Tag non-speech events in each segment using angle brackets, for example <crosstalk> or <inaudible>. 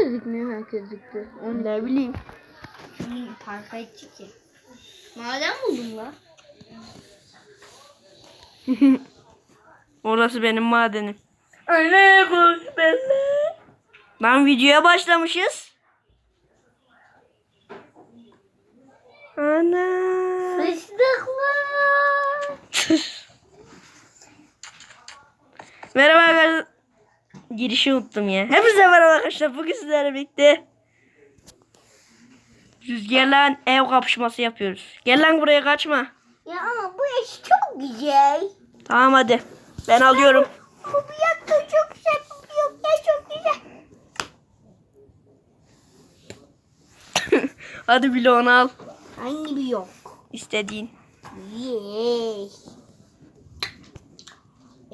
gözükmüyor herkes gitti? Onu Ne bileyim. Şimdi parka etti ki. Maden buldum la. <laughs> Orası benim madenim. Öyle koş benimle. Lan videoya başlamışız. Ana. Sıçtık mı? Merhaba arkadaşlar. Girişi unuttum ya. Hepinize merhaba arkadaşlar. Bugün sizlerle birlikte Rüzgarla ev kapışması yapıyoruz. Gel lan buraya kaçma. Ya ama bu eş çok güzel. Tamam hadi. Ben alıyorum. Bu bir yakta çok güzel. Bu yakta çok güzel. <laughs> hadi bloğunu al. Hangi bir yok? İstediğin. Yes.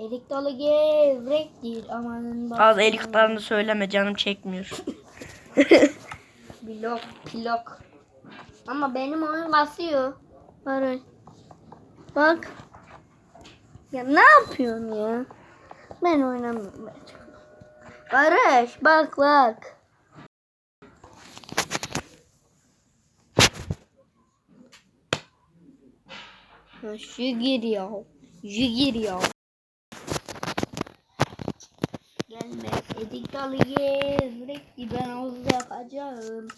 Erik dalı gevrek değil amanın bak. Az eliklerini söyleme canım çekmiyor. <laughs> Blok, blok. Ama benim oyun basıyor. Barış. Bak. Ya ne yapıyorsun ya? Ben oynamıyorum. Barış bak bak. Şu giriyor. Şu giriyor. Gelme edik dalı gevrekti ben havuza yapacağım.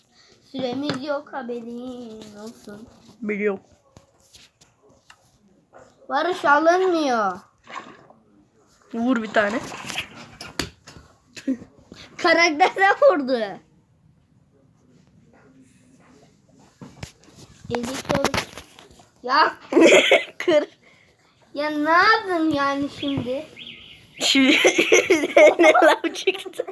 Süremiz yok haberin olsun. Biliyorum. Barış alınmıyor. Vur bir tane. Karaktere vurdu. Edik dalı. Ya <laughs> Kır. ya ne yaptın yani şimdi? Şimdi <laughs> ne lav çıktı.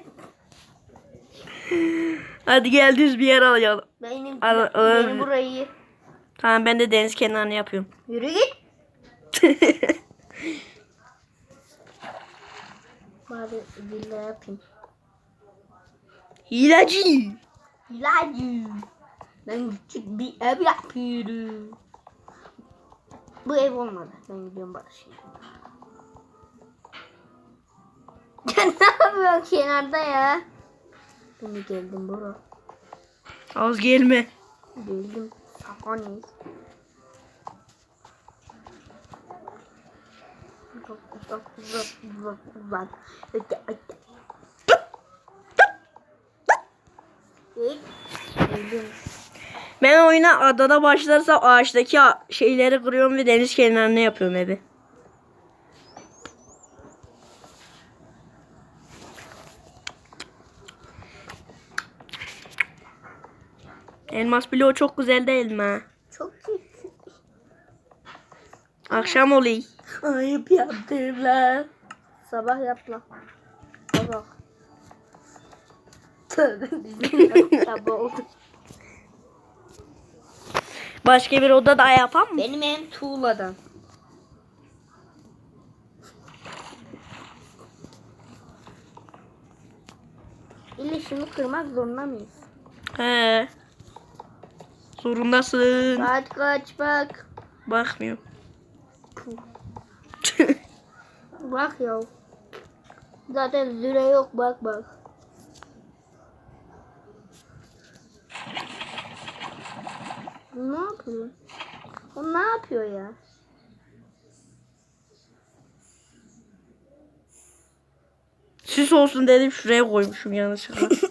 Hadi gel düz bir yer alayım. Benim, Al- benim burayı. Tamam ben de deniz kenarını yapıyorum. Yürü git. <laughs> Bari villa yapayım. Hileci. İlacı. Ben küçük bir ev yapıyorum. Bu ev olmadı. Ben gidiyorum Barış'ın. <laughs> Ne yapıyorsun kenarda ya? Ben de geldim bro. Az gelme. Geldim. Sahani. Uzak uzak uzak uzak uzak. Öte öte. Geldim. Ben oyuna adada başlarsam ağaçtaki şeyleri kırıyorum ve deniz kenarına yapıyorum evi. Elmas bloğu çok güzel değil mi? Çok kötü. Akşam oluyor. Ayıp yaptırlar. Sabah yap lan. Sabah. Oldu. Başka bir odada yapam mı? Benim evim tuğladan. İlle şunu kırmak zorunda mıyız? He. Zorundasın. Saat kaç bak. Bakmıyorum. <laughs> Bak ya. Zaten süre yok bak bak. Ne yapıyor? O ne yapıyor ya? Süs olsun dedim şuraya koymuşum yanlışlıkla. <laughs>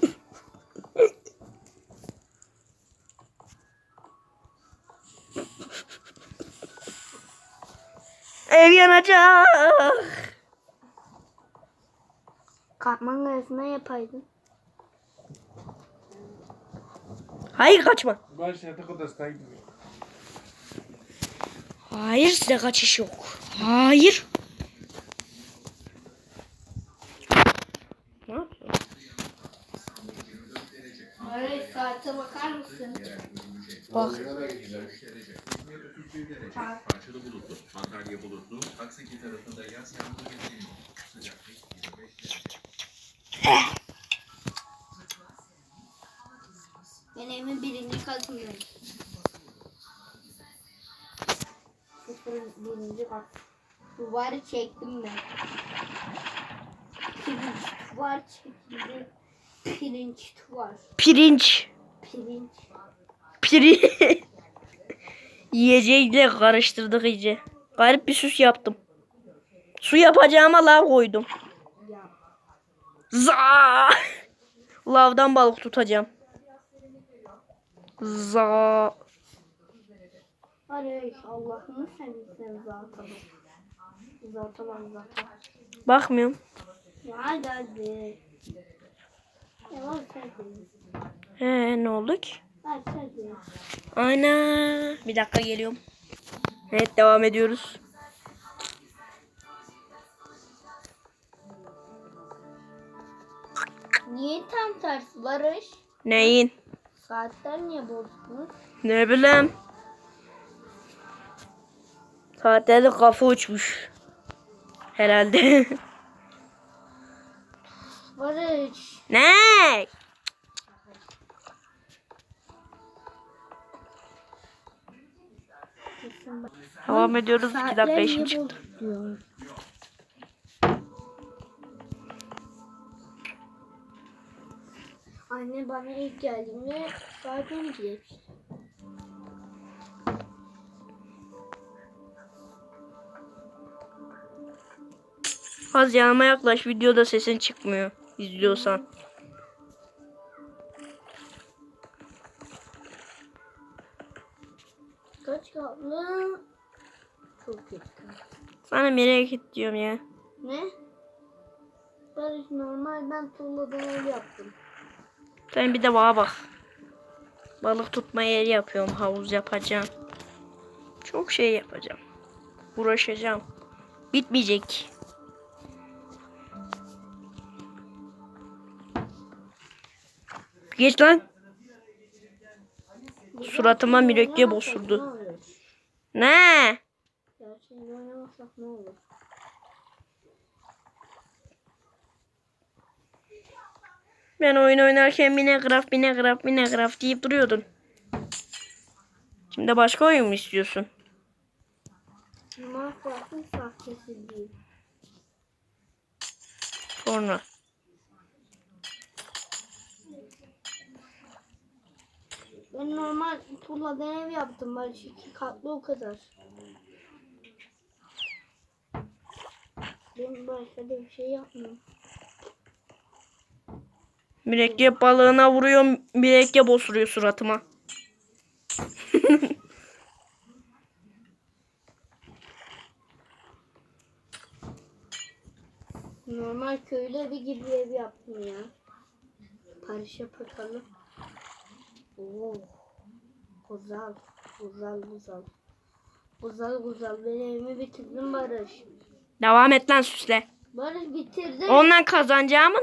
Ev yanacak. Katman arasında yapaydın. Hayır kaçma. Baş yatak odasına gidiyor. Hayır size kaçış yok. Hayır. Ne yapıyorsun? Hayır saate bakar mısın? Bak. Parçalı bulutlu, Antalya bulutlu, Aksaki tarafında yaz yağmur bekleniyor. Sıcaklık 25 derece. Ben evimin birinci katındayım. Sıfır birinci kat. Duvarı çektim ben. Duvar çekildi. Pirinç var. Pirinç. Pirinç. Piri. Yiyeceğiyle karıştırdık iyice. Garip bir süs yaptım. Su yapacağıma lav koydum. Za. <laughs> Lavdan balık tutacağım. Za. Allah'ını seversen zaten. Zaten zaten. Bakmıyorum. Ya var hadi. He ne oldu ki? Ana. Bir dakika geliyorum. Evet devam ediyoruz. Niye tam tersi Barış? Neyin? Saatler niye bozdunuz? Ne bileyim. Saatlerde kafa uçmuş. Herhalde. <laughs> Barış. ne? Devam ediyoruz. 2 Saatler dakika işim çıktı. Anne bana ilk geldiğinde saat 12 geçti. Az yanıma yaklaş. Videoda sesin çıkmıyor. İzliyorsan. Sana merak et diyorum ya. Ne? Barış normal ben tuğladan ev yaptım. Sen bir de bana bak. Balık tutma yeri yapıyorum. Havuz yapacağım. Çok şey yapacağım. Uğraşacağım. Bitmeyecek. Geç lan. Suratıma mürekkep osurdu. Ne Gerçeği oynamasak ne olur? Ben oyun oynarken Minecraft, Minecraft, Minecraft deyip duruyordun. Şimdi başka oyun mu istiyorsun? Minecraft'ın sahtesi değil. Sonra. Ben normal tuğladan ev yaptım Barış iki katlı o kadar. Ben başka da bir şey yapmıyorum. Mürekkep balığına vuruyor, mürekkep osuruyor suratıma. <laughs> Normal köylü evi gibi ev yaptım ya. Paris'e bakalım. Oo. Güzel. Güzel güzel. Güzel güzel. Ben evimi bitirdim Barış. Devam et lan süsle. Barış bitirdim. Ondan kazanacağımı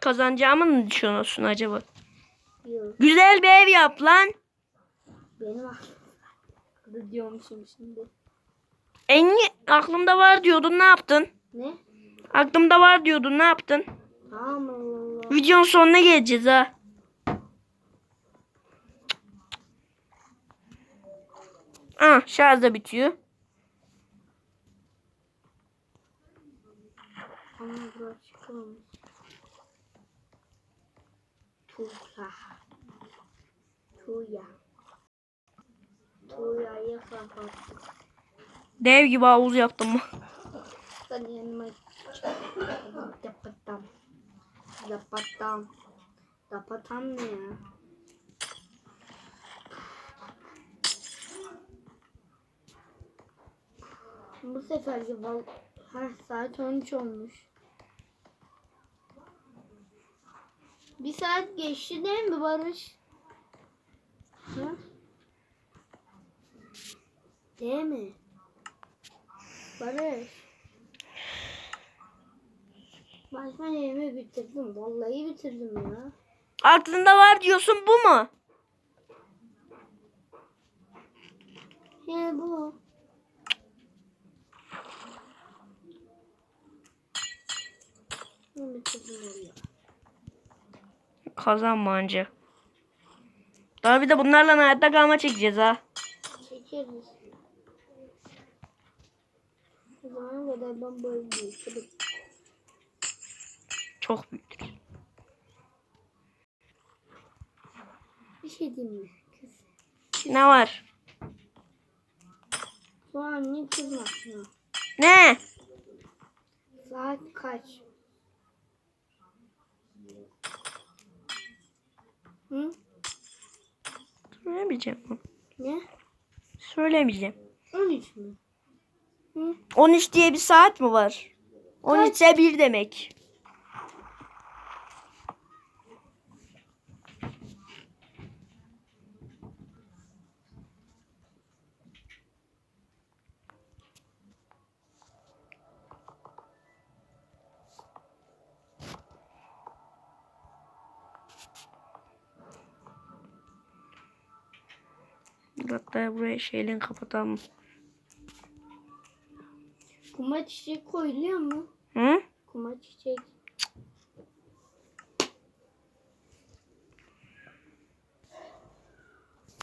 kazanacağımı mı düşünüyorsun acaba? Yok. Güzel bir ev yap lan. Benim aklımda diyormuşum şimdi. En aklımda var diyordun ne yaptın? Ne? Aklımda var diyordun ne yaptın? Aman Allah. Videonun sonuna geleceğiz ha. Ah şarj da bitiyor. Ama burası çıkmamış. Tuğla. Tuğya. Tuğya'yı kapattık. Dev gibi havuz yaptım. Ben yanıma Zapatam. Zapatam. Zapatam ne ya? Bu seferki bal... Ha saat 13 olmuş. Bir saat geçti değil mi Barış? Ha? Değil mi? Barış. Ben yemeği bitirdim. Vallahi bitirdim ya. Aklında var diyorsun bu mu? He bu. Ben bitirdim vallahi. Kazanma anca. Daha bir de bunlarla hayatta kalma çekeceğiz ha. Çekeriz. O zamana kadar ben böyle büyütürüm. Çok büyüdür. Bir şey diyeyim mi? Kız. Ne var? Şu an ne kızmasın? Ne? Saat kaç? Hı? Söylemeyeceğim. Ne? Söylemeyeceğim. 13 mü? Hı? 13 diye bir saat mi var? 13 ise 1 demek. Hatta buraya şeyle kapatalım. Kuma çiçek koyuluyor mu? Hı? Kuma çiçek.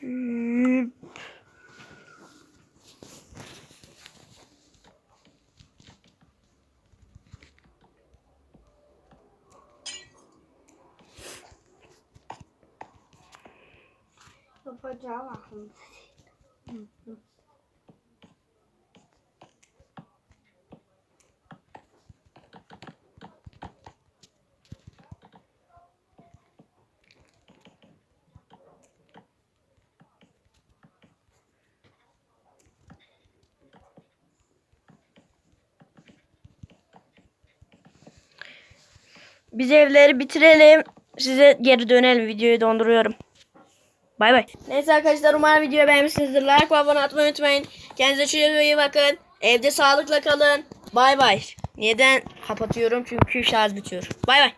Hmm. Yapacağı bakın. Biz evleri bitirelim. Size geri dönelim. Videoyu donduruyorum. Bay bay. Neyse arkadaşlar umarım videoyu beğenmişsinizdir. Like ve abone olmayı unutmayın. Kendinize çok iyi bakın. Evde sağlıkla kalın. Bay bay. Neden kapatıyorum? Çünkü şarj bitiyor. Bay bay.